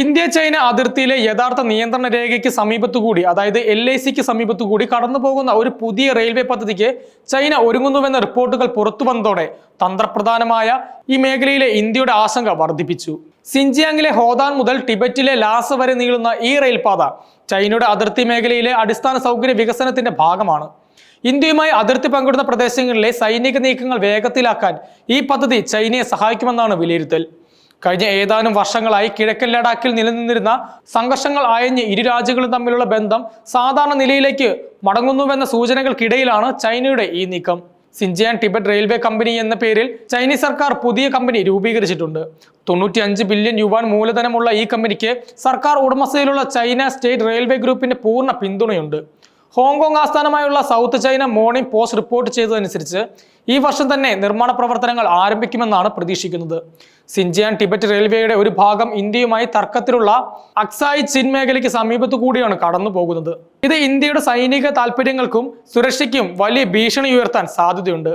India China അതിർത്തിയിലെ യഥാർത്ഥ നിയന്ത്രണ രേഖയ്ക്ക് സമീപത്തുകൂടി അതായത് എൽ ഐ സിക്ക് സമീപത്തുകൂടി കടന്നു പോകുന്ന ഒരു പുതിയ റെയിൽവേ പദ്ധതിക്ക് ചൈന ഒരുങ്ങുന്നുവെന്ന റിപ്പോർട്ടുകൾ പുറത്തു വന്നതോടെ തന്ത്രപ്രധാനമായ ഈ മേഖലയിലെ ഇന്ത്യയുടെ ആശങ്ക വർദ്ധിപ്പിച്ചു. സിൻജിയാങ്ങിലെ ഹോദാൻ മുതൽ ടിബറ്റിലെ ലാസ് വരെ നീളുന്ന ഈ റെയിൽപാത ചൈനയുടെ അതിർത്തി മേഖലയിലെ അടിസ്ഥാന സൗകര്യ വികസനത്തിന്റെ ഭാഗമാണ്. ഇന്ത്യയുമായി അതിർത്തി പങ്കിടുന്ന പ്രദേശങ്ങളിലെ സൈനിക നീക്കങ്ങൾ വേഗത്തിലാക്കാൻ ഈ പദ്ധതി ചൈനയെ സഹായിക്കുമെന്നാണ് വിലയിരുത്തൽ. കഴിഞ്ഞ ഏതാനും വർഷങ്ങളായി കിഴക്കൻ ലഡാക്കിൽ നിലനിന്നിരുന്ന സംഘർഷങ്ങൾ അയഞ്ഞ് ഇരു രാജ്യങ്ങളും തമ്മിലുള്ള ബന്ധം സാധാരണ നിലയിലേക്ക് മടങ്ങുന്നുവെന്ന സൂചനകൾക്കിടയിലാണ് ചൈനയുടെ ഈ നീക്കം. സിൻജിയാൻ ടിബറ്റ് റെയിൽവേ കമ്പനി എന്ന പേരിൽ ചൈനീസ് സർക്കാർ പുതിയ കമ്പനി രൂപീകരിച്ചിട്ടുണ്ട്. തൊണ്ണൂറ്റി അഞ്ച് ബില്യൺ യുവാൻ മൂലധനമുള്ള ഈ കമ്പനിക്ക് സർക്കാർ ഉടമസ്ഥയിലുള്ള ചൈന സ്റ്റേറ്റ് റെയിൽവേ ഗ്രൂപ്പിന്റെ പൂർണ പിന്തുണയുണ്ട്. ഹോങ്കോങ് ആസ്ഥാനമായുള്ള South China Morning Post report ചെയ്തതനുസരിച്ച് ഈ വർഷം തന്നെ നിർമ്മാണ പ്രവർത്തനങ്ങൾ ആരംഭിക്കുമെന്നാണ് പ്രതീക്ഷിക്കുന്നത്. സിൻജിയാൻ ടിബറ്റ് റെയിൽവേയുടെ ഒരു ഭാഗം ഇന്ത്യയുമായി തർക്കത്തിലുള്ള അക്സായി ചിൻ മേഖലയ്ക്ക് സമീപത്തു കൂടിയാണ് കടന്നു പോകുന്നത്. ഇത് ഇന്ത്യയുടെ സൈനിക താൽപ്പര്യങ്ങൾക്കും സുരക്ഷയ്ക്കും വലിയ ഭീഷണി ഉയർത്താൻ സാധ്യതയുണ്ട്.